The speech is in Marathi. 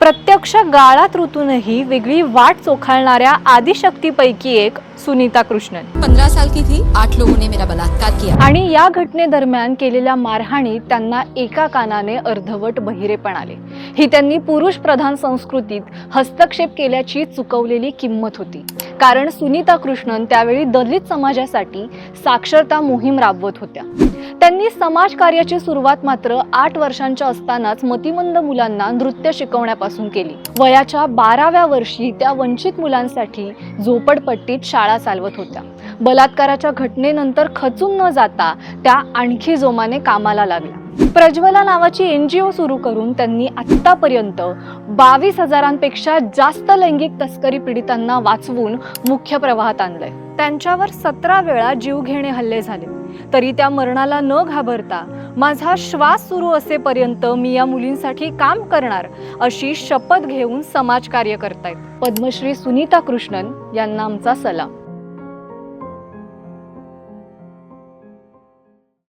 प्रत्यक्ष गाळात ऋतूनही वेगळी वाट चोखाळणाऱ्या आदिशक्तीपैकी एक सुनीता कृष्णन. पंद्रह साल की थी आठ लोगों ने मेरा बलात्कार किया. आणि या घटनेदरम्यान केलेल्या मारहाणीत त्यांना एका कानाने अर्धवट बहिरेपण आले ही त्यांनी पुरुष प्रधान संस्कृतीत हस्तक्षेप केल्याची चुकवलेली किंमत होती. कारण सुनीता कृष्णन त्यावेळी दलित समाजासाठी साक्षरता मोहीम राबवत होत्या. त्यांनी समाज कार्याची सुरुवात मात्र आठ वर्षांच्या असतानाच मतिमंद मुलांना नृत्य शिकवण्यापासून केली. वयाच्या बाराव्या वर्षी त्या वंचित मुलांसाठी झोपडपट्टीत शाळा चालवत होत्या. बलात्काराच्या घटनेनंतर खचून न जाता त्या आणखी जोमाने कामाला लागल्या. प्रज्वला नावाची एन जी ओ सुरू करून त्यांनी आत्तापर्यंत बावीस हजारांपेक्षा जास्त लैंगिक तस्करी पीडितांना वाचवून मुख्य प्रवाहात आणलंय. त्यांच्यावर सतरा वेळा जीवघेणे हल्ले झाले. तरी त्या मरणाला न घाबरता माझा श्वास सुरू असेपर्यंत मी या मुलींसाठी काम करणार अशी शपथ घेऊन समाजकार्य करतायत. पद्मश्री सुनीता कृष्णन यांना आमचा सलाम.